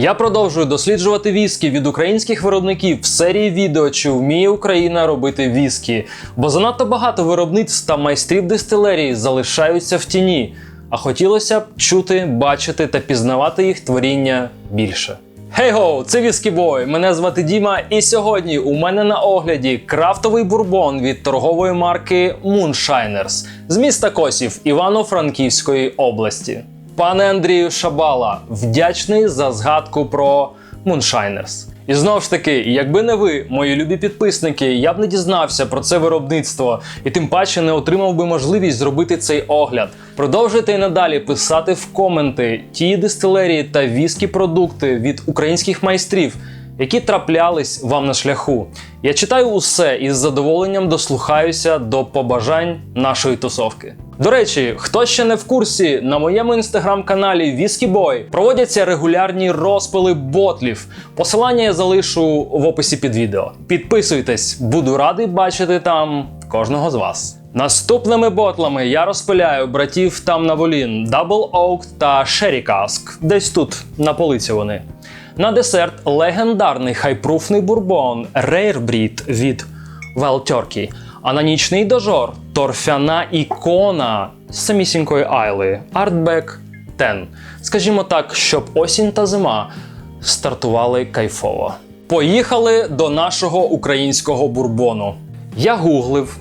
Я продовжую досліджувати віскі від українських виробників в серії відео, чи вміє Україна робити віскі, бо занадто багато виробництв та майстрів дистилерії залишаються в тіні, а хотілося б чути, бачити та пізнавати їх творіння більше. Хей-гоу, це Віскі Бой. Мене звати Діма, і сьогодні у мене на огляді крафтовий бурбон від торгової марки Moonshiners з міста Косів Івано-Франківської області. Пане Андрію Шабала, вдячний за згадку про Муншайнерс. І знову ж таки, якби не ви, мої любі підписники, я б не дізнався про це виробництво і тим паче не отримав би можливість зробити цей огляд. Продовжуйте і надалі писати в коменти ті дистилерії та віскі продукти від українських майстрів, які траплялись вам на шляху. Я читаю усе і з задоволенням дослухаюся до побажань нашої тусовки. До речі, хто ще не в курсі, на моєму інстаграм-каналі Boy проводяться регулярні розпили ботлів. Посилання я залишу в описі під відео. Підписуйтесь, буду радий бачити там кожного з вас. Наступними ботлами я розпиляю братів там на волін Double Oak та Sherry Cask. Десь тут на полиці вони. На десерт легендарний хайпруфний бурбон Breed від Wild. А на нічний дожор торфяна ікона самісінької Айли Artback 10. Скажімо так, щоб осінь та зима стартували кайфово. Поїхали до нашого українського бурбону. Я гуглив,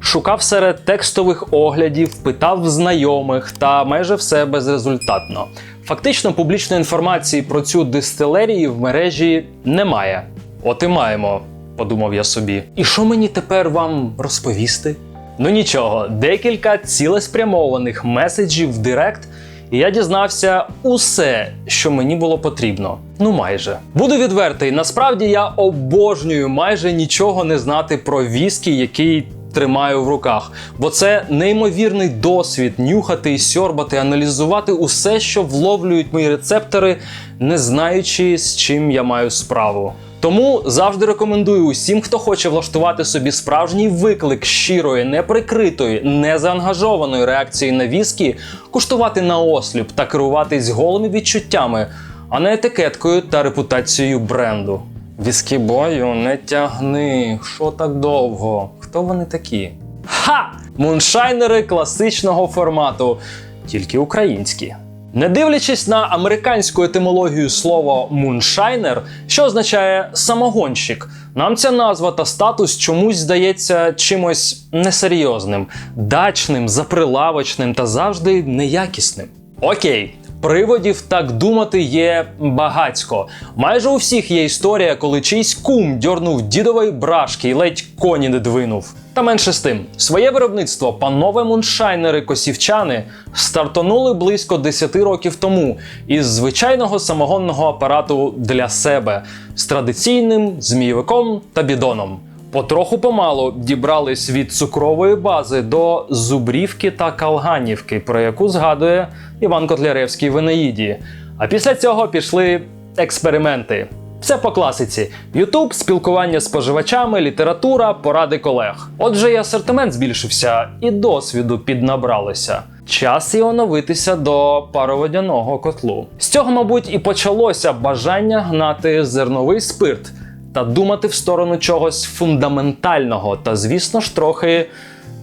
шукав серед текстових оглядів, питав знайомих та майже все безрезультатно. Фактично, публічної інформації про цю дистилерію в мережі немає. От і маємо, подумав я собі. І що мені тепер вам розповісти? Ну нічого, декілька цілеспрямованих меседжів в Директ, і я дізнався усе, що мені було потрібно. Ну майже. Буду відвертий, насправді я обожнюю майже нічого не знати про віскі, який тримаю в руках, бо це неймовірний досвід нюхати, сьорбати, аналізувати усе, що вловлюють мої рецептори, не знаючи, з чим я маю справу. Тому завжди рекомендую усім, хто хоче влаштувати собі справжній виклик щирої, неприкритої, незаангажованої реакції на віскі, куштувати на осліп та керуватись голими відчуттями, а не етикеткою та репутацією бренду. Віскі бою не тягни. Що так довго? Хто вони такі? Ха! Муншайнери класичного формату, тільки українські. Не дивлячись на американську етимологію слова муншайнер, що означає самогонщик, нам ця назва та статус чомусь здається чимось несерйозним, дачним, заприлавочним та завжди неякісним. Окей, Приводів так думати є багацько. Майже у всіх є історія, коли чийсь кум дьорнув дідової брашки і ледь коні не двинув. Та менше з тим, своє виробництво панове муншайнери-косівчани стартонули близько 10 років тому із звичайного самогонного апарату для себе з традиційним змійовиком та бідоном. Потроху помалу дібрались від цукрової бази до зубрівки та калганівки, про яку згадує Іван Котляревський в Енеїді. А після цього пішли експерименти. Все по класиці: Ютуб, спілкування з споживачами, література, поради колег. Отже, і асортимент збільшився, і досвіду піднабралося. Час і оновитися до пароводяного котлу. З цього, мабуть, і почалося бажання гнати зерновий спирт та думати в сторону чогось фундаментального та, звісно ж, трохи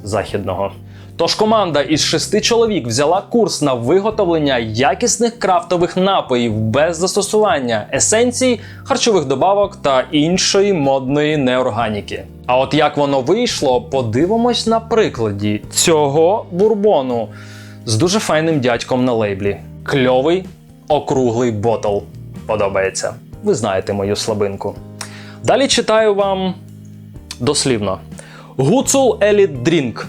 західного. Тож команда із шести чоловік взяла курс на виготовлення якісних крафтових напоїв без застосування есенцій, харчових добавок та іншої модної неорганіки. А от як воно вийшло, подивимось на прикладі цього бурбону з дуже файним дядьком на лейблі. Кльовий округлий ботл. Подобається. Ви знаєте мою слабинку. Далі читаю вам дослівно: Гуцул Еліт Дрінк.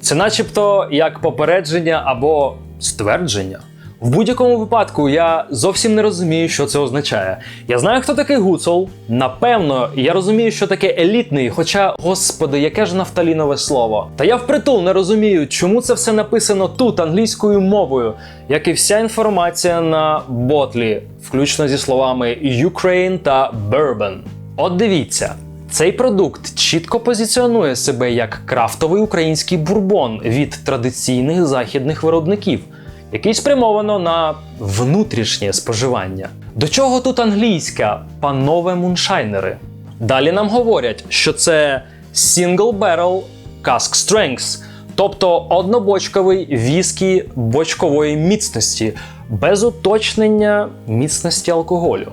Це начебто як попередження або ствердження. В будь-якому випадку я зовсім не розумію, що це означає. Я знаю, хто такий гуцул. Напевно, я розумію, що таке елітний, хоча, господи, яке ж нафталінове слово. Та я впритул не розумію, чому це все написано тут англійською мовою, як і вся інформація на ботлі, включно зі словами Ukraine та Bourbon. От дивіться. Цей продукт чітко позиціонує себе як крафтовий український бурбон від традиційних західних виробників. Який спрямовано на внутрішнє споживання. До чого тут англійська, панове муншайнери? Далі нам говорять, що це Single Barrel Cask Strength, тобто однобочковий віскі бочкової міцності, без уточнення міцності алкоголю.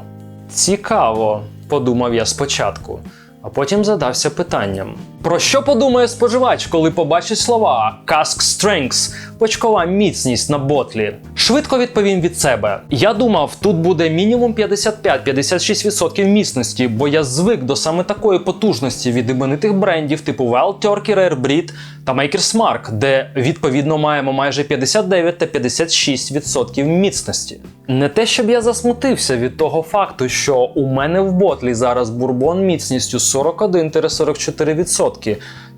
Цікаво, подумав я спочатку, а потім задався питанням: про що подумає споживач, коли побачить слова Cask Strength, бочкова міцність на ботлі? Швидко відповім від себе. Я думав, тут буде мінімум 55-56% міцності, бо я звик до саме такої потужності від іменитих брендів типу Wild Turkey, Rare Breed та Maker's Mark, де відповідно маємо майже 59 та 56% міцності. Не те, щоб я засмутився від того факту, що у мене в ботлі зараз бурбон міцністю 41-44%,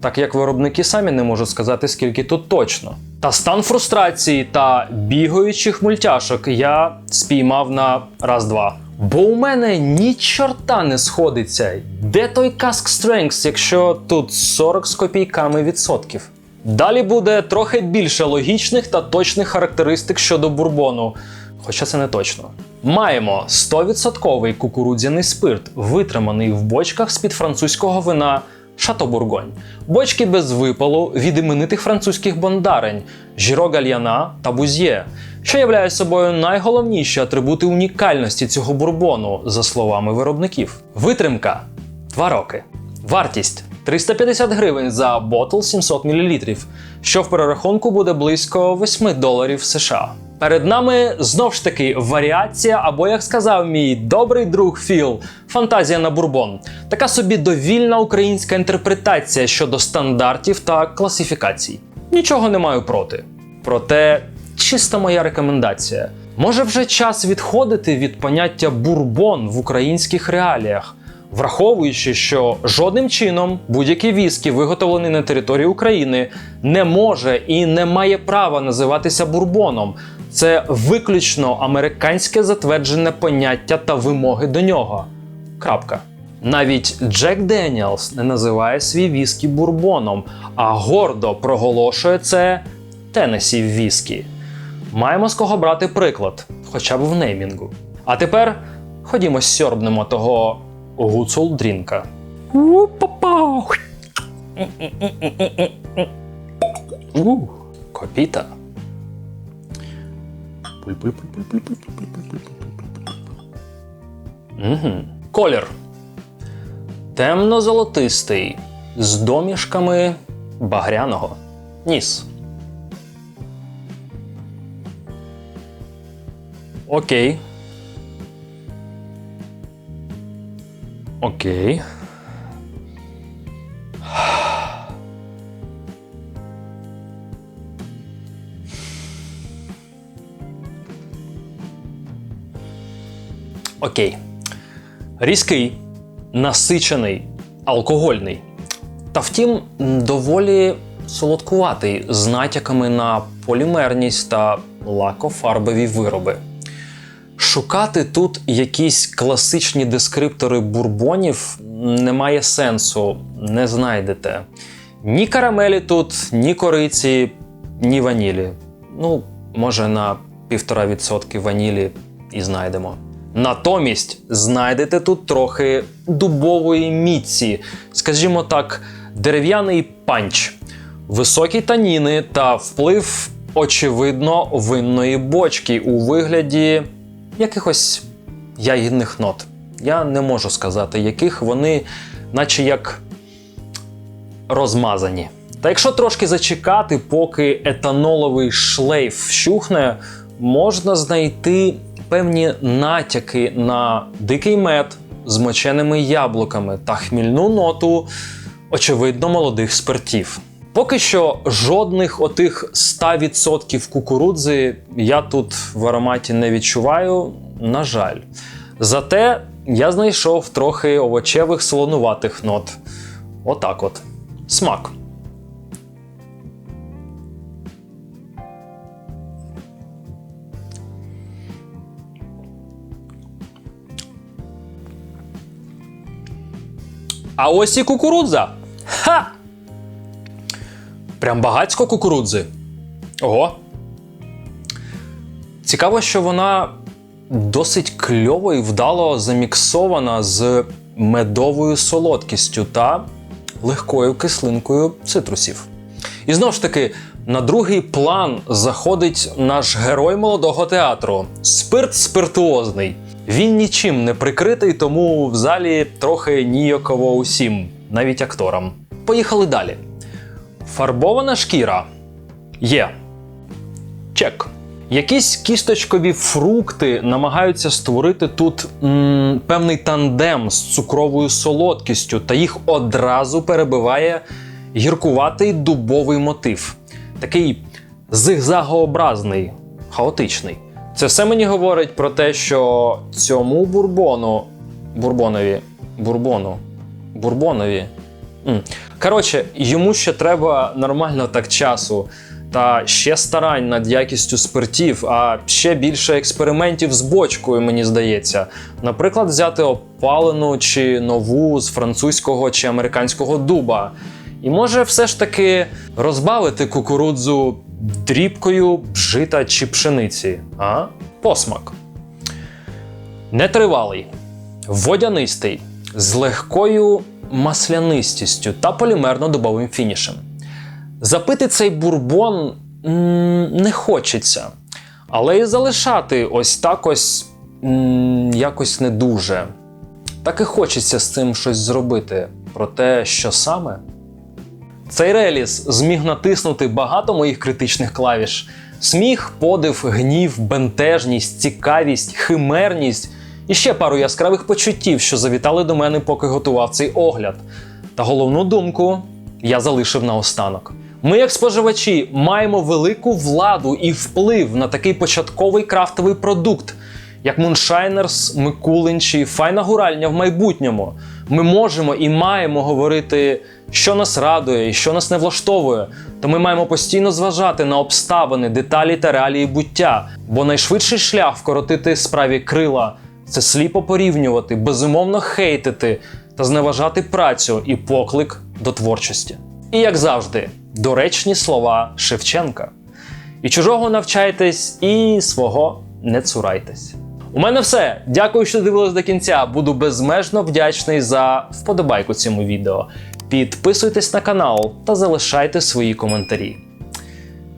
так як виробники самі не можуть сказати, скільки тут точно. Та стан фрустрації та бігаючих мультяшок я спіймав на раз-два. Бо у мене ні чорта не сходиться. Де той Cask Strength, якщо тут 40 з копійками відсотків? Далі буде трохи більше логічних та точних характеристик щодо бурбону, хоча це не точно. Маємо 100% кукурудзяний спирт, витриманий в бочках з-під французького вина Шато Бургонь. Бочки без випалу від іменитих французьких бондарень Жіро Гальяна та Бузьє, що являє собою найголовніші атрибути унікальності цього бурбону, за словами виробників. Витримка 2 роки. Вартість 350 гривень за ботл 700 мл, що в перерахунку буде близько 8 доларів США. Перед нами знов ж таки варіація, або як сказав мій добрий друг Філ, фантазія на бурбон. Така собі довільна українська інтерпретація щодо стандартів та класифікацій. Нічого не маю проти. Проте, чиста моя рекомендація. Може вже час відходити від поняття бурбон в українських реаліях, враховуючи, що жодним чином будь-який віскі, виготовлений на території України, не може і не має права називатися бурбоном. Це виключно американське затверджене поняття та вимоги до нього. Крапка. Навіть Джек Деніелс не називає свій віскі бурбоном, а гордо проголошує це Теннесі віскі. Маємо з кого брати приклад, хоча б в неймінгу. А тепер ходімо сьорбнемо того гуцул дрінка. У-па-па! У, Копіта. Угу. Колір. Темно-золотистий. З домішками багряного. Ніс. Окей. Окей. Окей. Різкий, насичений, алкогольний. Та втім, доволі солодкуватий з натяками на полімерність та лакофарбові вироби. Шукати тут якісь класичні дескриптори бурбонів немає сенсу, не знайдете. Ні карамелі тут, ні кориці, ні ванілі. Ну, може, на 1,5% ванілі і знайдемо. Натомість знайдете тут трохи дубової міці, скажімо так, дерев'яний панч, високі таніни та вплив, очевидно, винної бочки у вигляді якихось ягідних нот. Я не можу сказати, яких вони, наче як розмазані. Та якщо трошки зачекати, поки етаноловий шлейф вщухне, можна знайти певні натяки на дикий мед з моченими яблуками та хмільну ноту, очевидно, молодих спиртів. Поки що жодних отих 100% кукурудзи я тут в ароматі не відчуваю, на жаль. Зате я знайшов трохи овочевих солонуватих нот. Отак от. Смак. А ось і кукурудза. Прям багацько кукурудзи. Ого. Цікаво, що вона досить кльово і вдало заміксована з медовою солодкістю та легкою кислинкою цитрусів. І знову ж таки, на другий план заходить наш герой молодого театру спирт спиртуозний. Він нічим не прикритий, тому в залі трохи ніяково усім, навіть акторам. Поїхали далі. Фарбована шкіра є. Чек. Якісь кісточкові фрукти намагаються створити тут м, певний тандем з цукровою солодкістю, та їх одразу перебиває гіркуватий дубовий мотив. Такий зигзагообразний, хаотичний. Це все мені говорить про те, що цьому бурбону, бурбонові, бурбону, бурбонові. Коротше, йому ще треба нормально так часу та ще старань над якістю спиртів, а ще більше експериментів з бочкою, мені здається. Наприклад, взяти опалену чи нову з французького чи американського дуба. І може все ж таки розбавити кукурудзу дрібкою жита чи пшениці, а? Посмак. Нетривалий, водянистий, з легкою маслянистістю та полімерно-дубовим фінішем. Запити цей бурбон не хочеться, але і залишати ось так ось якось не дуже. Так і хочеться з цим щось зробити. Проте, що саме? Цей реліз зміг натиснути багато моїх критичних клавіш: сміх, подив, гнів, бентежність, цікавість, химерність і ще пару яскравих почуттів, що завітали до мене, поки готував цей огляд. Та головну думку я залишив наостанок. Ми, як споживачі, маємо велику владу і вплив на такий початковий крафтовий продукт, як Муншайнерс, Микулин чи Файна гуральня в майбутньому. Ми можемо і маємо говорити, що нас радує і що нас не влаштовує. То ми маємо постійно зважати на обставини, деталі та реалії буття, бо найшвидший шлях вкоротити справі крила це сліпо порівнювати, безумовно хейтити та зневажати працю і поклик до творчості. І як завжди, доречні слова Шевченка. І чужого навчайтесь, і свого не цурайтесь. У мене все. Дякую, що дивились до кінця. Буду безмежно вдячний за вподобайку цьому відео. Підписуйтесь на канал та залишайте свої коментарі.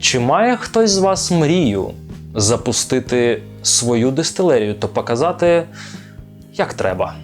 Чи має хтось з вас мрію запустити свою дистилерію то показати, як треба?